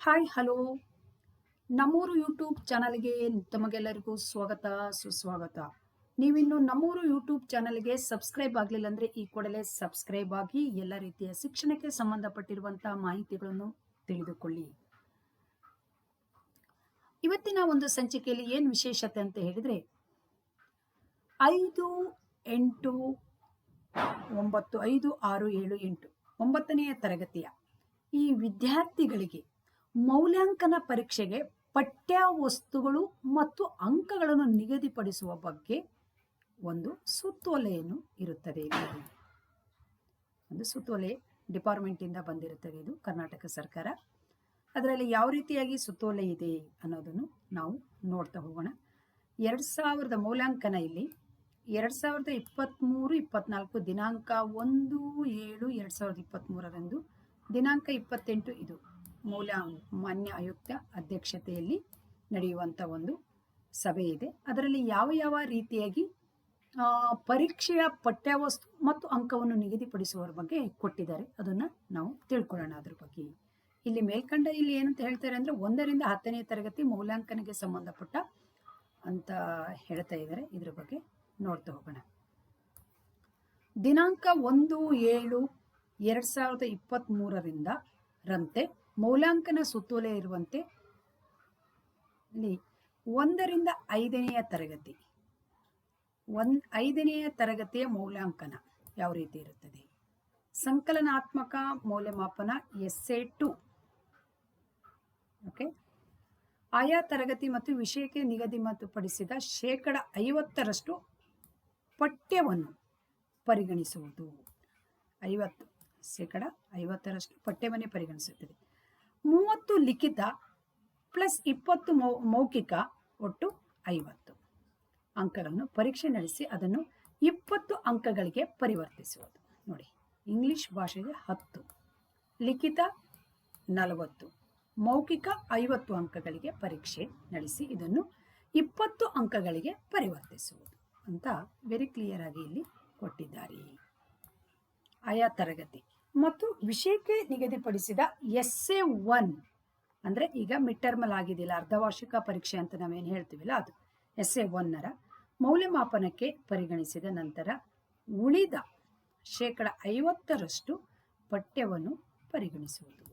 Hi, hello. ನಮ್ಮೂರು YouTube ಚಾನಲ್ಗೆ ತಮಗೆಲ್ಲರಿಗೂ ಸ್ವಾಗತ, ಸುಸ್ವಾಗತ. ನೀವಿನ್ನು ನಮ್ಮೂರು ಯೂಟ್ಯೂಬ್ ಚಾನಲ್ಗೆ ಸಬ್ಸ್ಕ್ರೈಬ್ ಆಗಲಿಲ್ಲ ಅಂದರೆ ಈ ಕೂಡಲೇ ಸಬ್ಸ್ಕ್ರೈಬ್ ಆಗಿ ಎಲ್ಲ ರೀತಿಯ ಶಿಕ್ಷಣಕ್ಕೆ ಸಂಬಂಧಪಟ್ಟಿರುವಂತಹ ಮಾಹಿತಿಗಳನ್ನು ತಿಳಿದುಕೊಳ್ಳಿ. ಇವತ್ತಿನ ಒಂದು ಸಂಚಿಕೆಯಲ್ಲಿ ಏನು ವಿಶೇಷತೆ ಅಂತ ಹೇಳಿದರೆ, ಐದು ಎಂಟು ಒಂಬತ್ತು ಐದು ಆರು ಏಳು ಎಂಟು ಒಂಬತ್ತನೆಯ ತರಗತಿಯ ಈ ವಿದ್ಯಾರ್ಥಿಗಳಿಗೆ ಮೌಲ್ಯಾಂಕನ ಪರೀಕ್ಷೆಗೆ ಪಠ್ಯ ವಸ್ತುಗಳು ಮತ್ತು ಅಂಕಗಳನ್ನು ನಿಗದಿಪಡಿಸುವ ಬಗ್ಗೆ ಒಂದು ಸುತ್ತೋಲೆಯನ್ನು ಇರುತ್ತದೆ. ಒಂದು ಸುತ್ತೋಲೆ ಡಿಪಾರ್ಟ್ಮೆಂಟಿಂದ ಬಂದಿರುತ್ತದೆ ಇದು, ಕರ್ನಾಟಕ ಸರ್ಕಾರ. ಅದರಲ್ಲಿ ಯಾವ ರೀತಿಯಾಗಿ ಸುತ್ತೋಲೆ ಇದೆ ಅನ್ನೋದನ್ನು ನಾವು ನೋಡ್ತಾ ಹೋಗೋಣ. ಎರಡು ಸಾವಿರದ ಮೌಲ್ಯಾಂಕನ ಇಲ್ಲಿ. ಎರಡು ಸಾವಿರದ ಇಪ್ಪತ್ತ್ಮೂರು ಇಪ್ಪತ್ನಾಲ್ಕು, ದಿನಾಂಕ ಒಂದು, ಏಳು, ಎರಡು ಸಾವಿರದ ಇಪ್ಪತ್ತ್ಮೂರರಂದು ದಿನಾಂಕ ಇಪ್ಪತ್ತೆಂಟು ಇದು. ಮೌಲ್ಯ ಮಾನ್ಯ ಆಯುಕ್ತ ಅಧ್ಯಕ್ಷತೆಯಲ್ಲಿ ನಡೆಯುವಂಥ ಒಂದು ಸಭೆ ಇದೆ. ಅದರಲ್ಲಿ ಯಾವ ಯಾವ ರೀತಿಯಾಗಿ ಪರೀಕ್ಷೆಯ ಪಠ್ಯವಸ್ತು ಮತ್ತು ಅಂಕವನ್ನು ನಿಗದಿಪಡಿಸುವ ಬಗ್ಗೆ ಕೊಟ್ಟಿದ್ದಾರೆ ಅದನ್ನು ನಾವು ತಿಳ್ಕೊಳ್ಳೋಣ ಅದ್ರ ಬಗ್ಗೆ. ಇಲ್ಲಿ ಮೇಲ್ಕಂಡ ಇಲ್ಲಿ ಏನಂತ ಹೇಳ್ತಾರೆ ಅಂದರೆ ಒಂದರಿಂದ ಹತ್ತನೇ ತರಗತಿ ಮೌಲ್ಯಾಂಕನಕ್ಕೆ ಸಂಬಂಧಪಟ್ಟ ಅಂತ ಹೇಳ್ತಾ ಇದ್ದಾರೆ. ಇದ್ರ ಬಗ್ಗೆ ನೋಡ್ತಾ ಹೋಗೋಣ. ದಿನಾಂಕ ಒಂದು ಏಳು ಎರಡು ಸಾವಿರದ ಇಪ್ಪತ್ತ್ಮೂರರಿಂದ ರಂತೆ ಮೌಲ್ಯಾಂಕನ ಸುತ್ತೋಲೆ ಇರುವಂತೆ ಒಂದರಿಂದ ಐದನೆಯ ತರಗತಿ. ಒಂದ್, ಐದನೆಯ ತರಗತಿಯ ಮೌಲ್ಯಾಂಕನ ಯಾವ ರೀತಿ ಇರುತ್ತದೆ? ಸಂಕಲನಾತ್ಮಕ ಮೌಲ್ಯಮಾಪನ ಎಸ್ ಎ ಟು. ಓಕೆ? ಆಯಾ ತರಗತಿ ಮತ್ತು ವಿಷಯಕ್ಕೆ ನಿಗದಿ ಮತ್ತು ಪಡಿಸಿದ ಶೇಕಡ ಐವತ್ತರಷ್ಟು ಪಠ್ಯವನ್ನು ಪರಿಗಣಿಸುವುದು. ಐವತ್ತು, ಶೇಕಡ ಐವತ್ತರಷ್ಟು ಪಠ್ಯವನ್ನೇ ಪರಿಗಣಿಸುತ್ತದೆ. ಮೂವತ್ತು ಲಿಖಿತ ಪ್ಲಸ್ ಇಪ್ಪತ್ತು ಮೌ, ಮೌಖಿಕ ಒಟ್ಟು ಐವತ್ತು. ಅಂಕಗಳನ್ನು ಪರೀಕ್ಷೆ ನಡೆಸಿ ಅದನ್ನು ಇಪ್ಪತ್ತು ಅಂಕಗಳಿಗೆ ಪರಿವರ್ತಿಸುವುದು. ನೋಡಿ, ಇಂಗ್ಲಿಷ್ ಭಾಷೆಗೆ ಹತ್ತು, ಲಿಖಿತ ನಲವತ್ತು, ಮೌಖಿಕ ಐವತ್ತು ಅಂಕಗಳಿಗೆ ಪರೀಕ್ಷೆ ನಡೆಸಿ ಇದನ್ನು ಇಪ್ಪತ್ತು ಅಂಕಗಳಿಗೆ ಪರಿವರ್ತಿಸುವುದು ಅಂತ ವೆರಿ ಕ್ಲಿಯರ್ ಆಗಿ ಇಲ್ಲಿ ಕೊಟ್ಟಿದ್ದಾರೆ. ಆಯಾ ತರಗತಿ. ಮತ್ತು ವಿಷಯಕ್ಕೆ ನಿಗದಿಪಡಿಸಿದ ಎಸ್ ಎ ಒನ್ ಅಂದರೆ ಈಗ ಮಿಡ್ ಟರ್ಮಲ್ ಆಗಿದೆಯಲ್ಲ, ಅರ್ಧವಾರ್ಷಿಕ ಪರೀಕ್ಷೆ ಅಂತ ನಾವೇನು ಹೇಳ್ತೀವಲ್ಲ ಅದು. ಎಸ್ ಎ ಒನ್ನರ ಮೌಲ್ಯಮಾಪನಕ್ಕೆ ಪರಿಗಣಿಸಿದ ನಂತರ ಉಳಿದ ಶೇಕಡ ಐವತ್ತರಷ್ಟು ಪಠ್ಯವನ್ನು ಪರಿಗಣಿಸುವುದು.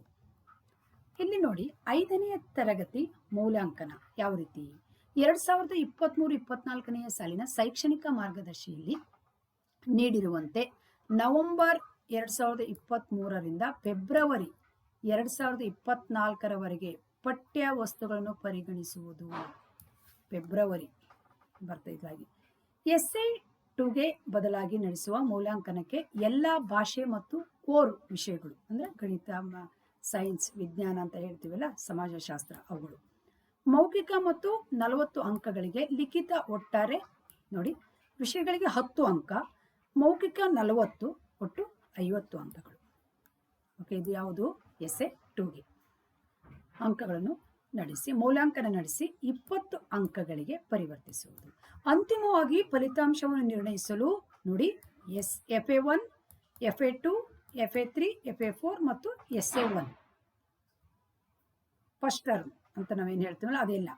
ಇಲ್ಲಿ ನೋಡಿ, ಐದನೆಯ ತರಗತಿ ಮೌಲ್ಯಾಂಕನ ಯಾವ ರೀತಿ? ಎರಡು ಸಾವಿರದ ಇಪ್ಪತ್ತ್ಮೂರು ಇಪ್ಪತ್ನಾಲ್ಕನೆಯ ಸಾಲಿನ ಶೈಕ್ಷಣಿಕ ಮಾರ್ಗದರ್ಶಿಯಲ್ಲಿ ನೀಡಿರುವಂತೆ ನವೆಂಬರ್ ಎರಡು ಸಾವಿರದ ಇಪ್ಪತ್ತ್ಮೂರರಿಂದ ಫೆಬ್ರವರಿ ಎರಡು ಸಾವಿರದ ಇಪ್ಪತ್ತ್ನಾಲ್ಕರವರೆಗೆ ಪಠ್ಯ ವಸ್ತುಗಳನ್ನು ಪರಿಗಣಿಸುವುದು. ಫೆಬ್ರವರಿ ಬರ್ತೈದಾಗಿ ಎಸ್ ಐ ಟುಗೆ ಬದಲಾಗಿ ನಡೆಸುವ ಮೌಲ್ಯಾಂಕನಕ್ಕೆ ಎಲ್ಲ ಭಾಷೆ ಮತ್ತು ಕೋರ್ ವಿಷಯಗಳು, ಅಂದರೆ ಗಣಿತ ಸೈನ್ಸ್, ವಿಜ್ಞಾನ ಅಂತ ಹೇಳ್ತೀವಲ್ಲ, ಸಮಾಜಶಾಸ್ತ್ರ ಅವುಗಳು. ಮೌಖಿಕ ಮತ್ತು ನಲವತ್ತು ಅಂಕಗಳಿಗೆ ಲಿಖಿತ ಒಟ್ಟಾರೆ, ನೋಡಿ, ವಿಷಯಗಳಿಗೆ ಹತ್ತು ಅಂಕ, ಮೌಖಿಕ ನಲವತ್ತು ಒಟ್ಟು ಐವತ್ತು ಅಂಕಗಳು. ಓಕೆ ಇದು ಯಾವುದು? ಎಸ್ ಎ ಟೂಗೆ. ಅಂಕಗಳನ್ನು ನಡೆಸಿ, ಮೌಲ್ಯಾಂಕನ ನಡೆಸಿ ಇಪ್ಪತ್ತು ಅಂಕಗಳಿಗೆ ಪರಿವರ್ತಿಸುವುದು. ಅಂತಿಮವಾಗಿ ಫಲಿತಾಂಶವನ್ನು ನಿರ್ಣಯಿಸಲು ನೋಡಿ, S, F A one, F A two, F A three, F A four ಮತ್ತು S A one. First term ಅಂತ ನಾವೇನು ಹೇಳ್ತೀವಲ್ಲ, ಅದೆಲ್ಲ.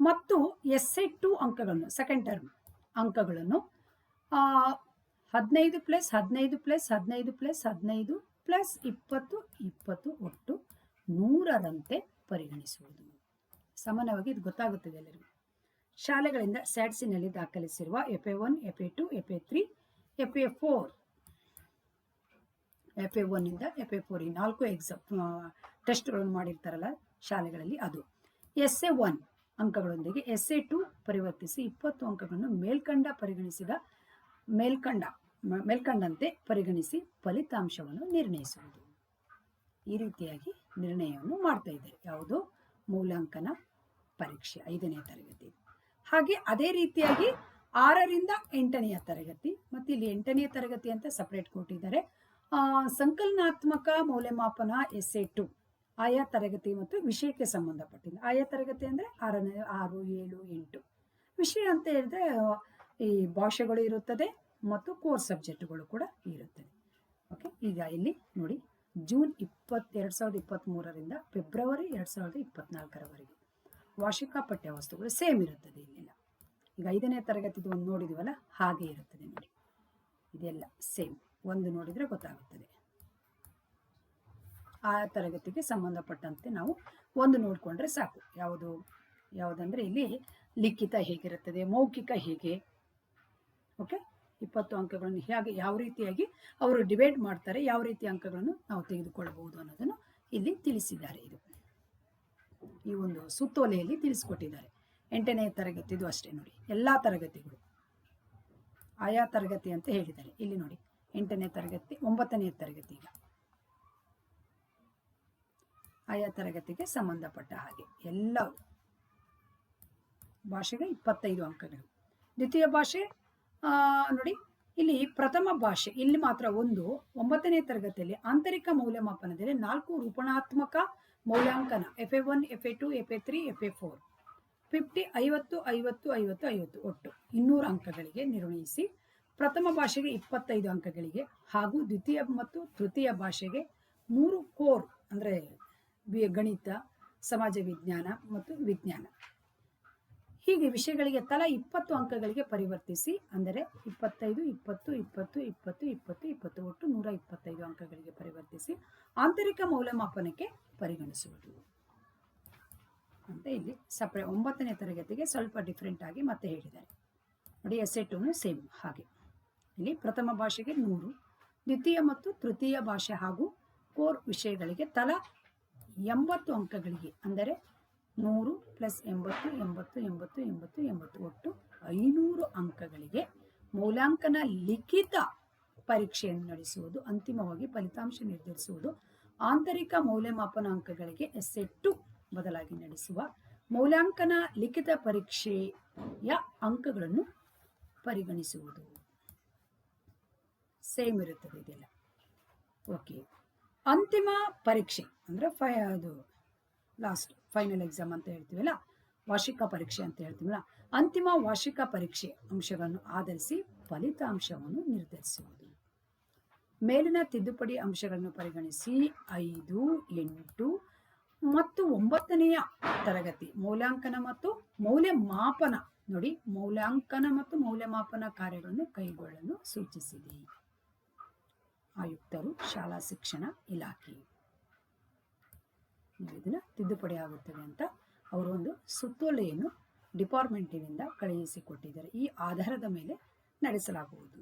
ಮತ್ತು ಎಸ್ ಎ ಟು ಅಂಕಗಳನ್ನು ಸೆಕೆಂಡ್ ಟರ್ಮ್ ಅಂಕಗಳನ್ನು ಹದಿನೈದು ಪ್ಲಸ್ ಹದಿನೈದು ಪ್ಲಸ್ ಹದಿನೈದು ಪ್ಲಸ್ ಹದಿನೈದು ಪ್ಲಸ್ ಇಪ್ಪತ್ತು ಇಪ್ಪತ್ತು ಒಟ್ಟು ನೂರರಂತೆ ಪರಿಗಣಿಸುವುದು. ಸಮಾನವಾಗಿ ಇದು ಗೊತ್ತಾಗುತ್ತದೆ ಎಲ್ಲರಿಗೂ. ಶಾಲೆಗಳಿಂದ ಸ್ಯಾಟ್ಸಿನಲ್ಲಿ ದಾಖಲಿಸಿರುವ F A one, F A two, F A three, F A four, F A ಒನ್ನಿಂದ F A four ಈ ನಾಲ್ಕು ಎಕ್ಸಾಮ್ ಟೆಸ್ಟ್ಗಳನ್ನು ಮಾಡಿರ್ತಾರಲ್ಲ ಶಾಲೆಗಳಲ್ಲಿ ಅದು. ಎಸ್ ಎ ಒನ್ ಅಂಕಗಳೊಂದಿಗೆ ಎಸ್ ಎ ಟು ಪರಿವರ್ತಿಸಿ ಇಪ್ಪತ್ತು ಅಂಕಗಳನ್ನು ಮೇಲ್ಕಂಡ ಪರಿಗಣಿಸಿದ ಮೇಲ್ಕಂಡ ಮೇಲ್ಕಂಡಂತೆ ಪರಿಗಣಿಸಿ ಫಲಿತಾಂಶವನ್ನು ನಿರ್ಣಯಿಸುವುದು. ಈ ರೀತಿಯಾಗಿ ನಿರ್ಣಯವನ್ನು ಮಾಡ್ತಾ ಇದ್ದಾರೆ ಯಾವುದು? ಮೌಲ್ಯಾಂಕನ ಪರೀಕ್ಷೆ ಐದನೇ ತರಗತಿ. ಹಾಗೆ ಅದೇ ರೀತಿಯಾಗಿ ಆರರಿಂದ ಎಂಟನೆಯ ತರಗತಿ, ಮತ್ತೆ ಇಲ್ಲಿ ಎಂಟನೆಯ ತರಗತಿ ಅಂತ ಸಪ್ರೇಟ್ ಕೊಟ್ಟಿದ್ದಾರೆ ಸಂಕಲನಾತ್ಮಕ ಮೌಲ್ಯಮಾಪನ ಎಸ್ ಎ ಟು ಆಯಾ ತರಗತಿ ಮತ್ತು ವಿಷಯಕ್ಕೆ ಸಂಬಂಧಪಟ್ಟಿದೆ ಆಯಾ ತರಗತಿ ಅಂದರೆ ಆರನೇ, ಆರು, ಏಳು, ಎಂಟು. ವಿಷಯ ಅಂತ ಹೇಳಿದ್ರೆ ಈ ಭಾಷೆಗಳು ಇರುತ್ತದೆ ಮತ್ತು ಕೋರ್ ಸಬ್ಜೆಕ್ಟ್ಗಳು ಕೂಡ ಇರುತ್ತದೆ. ಓಕೆ ಈಗ ಇಲ್ಲಿ ನೋಡಿ, ಜೂನ್ ಇಪ್ಪತ್ ಎರಡು ಸಾವಿರದ ಇಪ್ಪತ್ತ್ಮೂರರಿಂದ ಫೆಬ್ರವರಿ ಎರಡು ಸಾವಿರದ ಇಪ್ಪತ್ನಾಲ್ಕರವರೆಗೆ ವಾರ್ಷಿಕ ಪಠ್ಯ ವಸ್ತುಗಳು ಸೇಮ್ ಇರುತ್ತದೆ ಇಲ್ಲೆಲ್ಲ ಈಗ ಐದನೇ ತರಗತಿದು ಒಂದು ನೋಡಿದೀವಲ್ಲ, ಹಾಗೆ ಇರುತ್ತದೆ ನೋಡಿ. ಇದೆಲ್ಲ ಸೇಮ್, ಒಂದು ನೋಡಿದರೆ ಗೊತ್ತಾಗುತ್ತದೆ. ಆ ತರಗತಿಗೆ ಸಂಬಂಧಪಟ್ಟಂತೆ ನಾವು ಒಂದು ನೋಡಿಕೊಂಡ್ರೆ ಸಾಕು. ಯಾವುದು, ಯಾವುದಂದ್ರೆ ಇಲ್ಲಿ ಲಿಖಿತ ಹೇಗಿರುತ್ತದೆ, ಮೌಖಿಕ ಹೇಗೆ ಓಕೆ? ಇಪ್ಪತ್ತು ಅಂಕಗಳನ್ನು ಹೇಗೆ, ಯಾವ ರೀತಿಯಾಗಿ ಅವರು ಡಿವೈಡ್ ಮಾಡ್ತಾರೆ, ಯಾವ ರೀತಿ ಅಂಕಗಳನ್ನು ನಾವು ತೆಗೆದುಕೊಳ್ಳಬಹುದು ಅನ್ನೋದನ್ನು ಇಲ್ಲಿ ತಿಳಿಸಿದ್ದಾರೆ ಇದು. ಈ ಒಂದು ಸುತ್ತೋಲೆಯಲ್ಲಿ ತಿಳಿಸ್ಕೊಟ್ಟಿದ್ದಾರೆ. ಎಂಟನೇ ತರಗತಿದು ಅಷ್ಟೇ ನೋಡಿ. ಎಲ್ಲ ತರಗತಿಗಳು. ಆಯಾ ತರಗತಿ ಅಂತ ಹೇಳಿದ್ದಾರೆ. ಇಲ್ಲಿ ನೋಡಿ. ಎಂಟನೇ ತರಗತಿ, ಒಂಬತ್ತನೇ ತರಗತಿ ಈಗ. ಆಯಾ ತರಗತಿಗೆ ಸಂಬಂಧಪಟ್ಟ ಹಾಗೆ ಎಲ್ಲ ಭಾಷೆಗೆ ಇಪ್ಪತ್ತೈದು ಅಂಕಗಳು. ದ್ವಿತೀಯ ಭಾಷೆ ನೋಡಿ, ಇಲ್ಲಿ ಪ್ರಥಮ ಭಾಷೆ, ಇಲ್ಲಿ ಮಾತ್ರ ಒಂದು, ಒಂಬತ್ತನೇ ತರಗತಿಯಲ್ಲಿ ಆಂತರಿಕ ಮೌಲ್ಯಮಾಪನದಲ್ಲಿ ನಾಲ್ಕು ರೂಪಣಾತ್ಮಕ ಮೌಲ್ಯಾಂಕನ F A one F A two F A three F A four fifty ಐವತ್ತು ಐವತ್ತು ಐವತ್ತು ಐವತ್ತು, ಒಟ್ಟು ಇನ್ನೂರು ಅಂಕಗಳಿಗೆ ನಿರ್ಣಯಿಸಿ, ಪ್ರಥಮ ಭಾಷೆಗೆ ಇಪ್ಪತ್ತೈದು ಅಂಕಗಳಿಗೆ ಹಾಗೂ ದ್ವಿತೀಯ ಮತ್ತು ತೃತೀಯ ಭಾಷೆಗೆ ಮೂರು ಕೋರ್, ಅಂದರೆ ಗಣಿತ, ಸಮಾಜ ವಿಜ್ಞಾನ ಮತ್ತು ವಿಜ್ಞಾನ. ಹೀಗೆ ವಿಷಯಗಳಿಗೆ ತಲಾ ಇಪ್ಪತ್ತು ಅಂಕಗಳಿಗೆ ಪರಿವರ್ತಿಸಿ, ಅಂದರೆ ಇಪ್ಪತ್ತೈದು, ಇಪ್ಪತ್ತು ಇಪ್ಪತ್ತು ಇಪ್ಪತ್ತು ಇಪ್ಪತ್ತು ಇಪ್ಪತ್ತು ಒಟ್ಟು ನೂರ ಇಪ್ಪತ್ತೈದು ಅಂಕಗಳಿಗೆ ಪರಿವರ್ತಿಸಿ ಆಂತರಿಕ ಮೌಲ್ಯಮಾಪನಕ್ಕೆ ಪರಿಗಣಿಸುವುದು. ಅಂತ ಇಲ್ಲಿ ಸಪ್ರೇ, ಒಂಬತ್ತನೇ ತರಗತಿಗೆ ಸ್ವಲ್ಪ ಡಿಫ್ರೆಂಟ್ ಆಗಿ ಮತ್ತೆ ಹೇಳಿದ್ದಾರೆ. ನೋಡಿ ಎಸ್ ಸೇಮ್ ಹಾಗೆ. ಇಲ್ಲಿ ಪ್ರಥಮ ಭಾಷೆಗೆ ನೂರು, ದ್ವಿತೀಯ ಮತ್ತು ತೃತೀಯ ಭಾಷೆ ಹಾಗೂ ಕೋರ್ ವಿಷಯಗಳಿಗೆ ತಲಾ ಎಂಬತ್ತು ಅಂಕಗಳಿಗೆ, ಅಂದರೆ ನೂರು ಪ್ಲಸ್ ಎಂಬತ್ತು ಎಂಬತ್ತು ಎಂಬತ್ತು ಎಂಬತ್ತು ಎಂಬತ್ತು. ಒಟ್ಟು ಐನೂರು ಅಂಕಗಳಿಗೆ ಮೌಲ್ಯಾಂಕನ ಲಿಖಿತ ಪರೀಕ್ಷೆಯನ್ನು ನಡೆಸುವುದು, ಅಂತಿಮವಾಗಿ ಫಲಿತಾಂಶ ನಿರ್ಧರಿಸುವುದು, ಆಂತರಿಕ ಮೌಲ್ಯಮಾಪನ ಅಂಕಗಳಿಗೆ ಎಸ್ ಟು ಬದಲಾಗಿ ನಡೆಸುವ ಮೌಲ್ಯಾಂಕನ ಲಿಖಿತ ಪರೀಕ್ಷೆಯ ಅಂಕಗಳನ್ನು ಪರಿಗಣಿಸುವುದು. ಸೇಮ್ ಇರುತ್ತದೆ ಇದೆಲ್ಲ. ಓಕೆ ಅಂತಿಮ ಪರೀಕ್ಷೆ ಅಂದರೆ ಫೈ ಅದು ಲಾಸ್ಟ್ ಫೈನಲ್ ಎಕ್ಸಾಮ್ ಅಂತ ಹೇಳ್ತೀವಲ್ಲ? ವಾರ್ಷಿಕ ಪರೀಕ್ಷೆ ಅಂತ ಹೇಳ್ತೀವಲ್ಲ? ಅಂತಿಮ ವಾರ್ಷಿಕ ಪರೀಕ್ಷೆ ಅಂಶಗಳನ್ನು ಆಧರಿಸಿ ಫಲಿತಾಂಶವನ್ನು ನಿರ್ಧರಿಸುವುದು. ಮೇಲಿನ ತಿದ್ದುಪಡಿ ಅಂಶಗಳನ್ನು ಪರಿಗಣಿಸಿ. ಐದು, ಎಂಟು ಮತ್ತು ಒಂಬತ್ತನೆಯ ತರಗತಿ. ಮೌಲ್ಯಾಂಕನ ಮತ್ತು ಮೌಲ್ಯಮಾಪನ. ನೋಡಿ, ಮೌಲ್ಯಾಂಕನ ಮತ್ತು ಮೌಲ್ಯಮಾಪನ ಕಾರ್ಯಗಳನ್ನು ಕೈಗೊಳ್ಳಲು ಸೂಚಿಸಿದೆ. ಆಯುಕ್ತರು, ಶಾಲಾ ಶಿಕ್ಷಣ ಇಲಾಖೆ. ಇದನ್ನ ತಿದ್ದುಪಡಿ ಆಗುತ್ತದೆ ಅಂತ ಅವರು ಒಂದು ಸುತ್ತೋಲೆಯನ್ನು ಡಿಪಾರ್ಟ್ಮೆಂಟಿನಿಂದ ಕಳುಹಿಸಿಕೊಟ್ಟಿದ್ದಾರೆ ಈ ಆಧಾರದ ಮೇಲೆ ನಡೆಸಲಾಗುವುದು.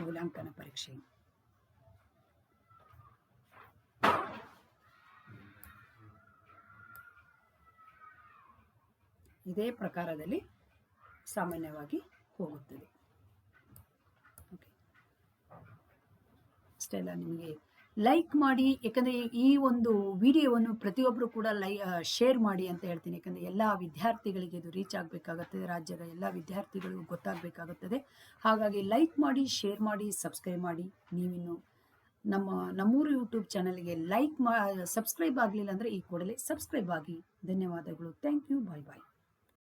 ಮೌಲ್ಯಾಂಕನ ಪರೀಕ್ಷೆ. ಇದೇ ಪ್ರಕಾರದಲ್ಲಿ ಸಾಮಾನ್ಯವಾಗಿ ಹೋಗುತ್ತದೆ. ಓಕೆ ಅಷ್ಟೆಲ್ಲ ನಿಮಗೆ ಲೈಕ್ ಮಾಡಿ ಯಾಕಂದರೆ ಈ ಒಂದು ವಿಡಿಯೋವನ್ನು ಪ್ರತಿಯೊಬ್ಬರು ಕೂಡ ಲೈ ಶೇರ್ ಮಾಡಿ ಅಂತ ಹೇಳ್ತೀನಿ. ಯಾಕಂದರೆ ಎಲ್ಲ ವಿದ್ಯಾರ್ಥಿಗಳಿಗೆ ಇದು ರೀಚ್ ಆಗಬೇಕಾಗುತ್ತದೆ. ರಾಜ್ಯದ ಎಲ್ಲ ವಿದ್ಯಾರ್ಥಿಗಳು ಗೊತ್ತಾಗಬೇಕಾಗುತ್ತದೆ. ಹಾಗಾಗಿ ಲೈಕ್ ಮಾಡಿ ಶೇರ್ ಮಾಡಿ ಸಬ್ಸ್ಕ್ರೈಬ್ ಮಾಡಿ. ನೀವಿನ್ನು ನಮ್ಮ, ನಮ್ಮೂರು ಯೂಟ್ಯೂಬ್ ಚಾನಲ್ಗೆ ಲೈಕ್ ಮಾ ಸಬ್ಸ್ಕ್ರೈಬ್ ಆಗಲಿಲ್ಲ ಅಂದರೆ ಈ ಕೂಡಲೇ ಸಬ್ಸ್ಕ್ರೈಬ್ ಆಗಿ. ಧನ್ಯವಾದಗಳು. Thank you bye bye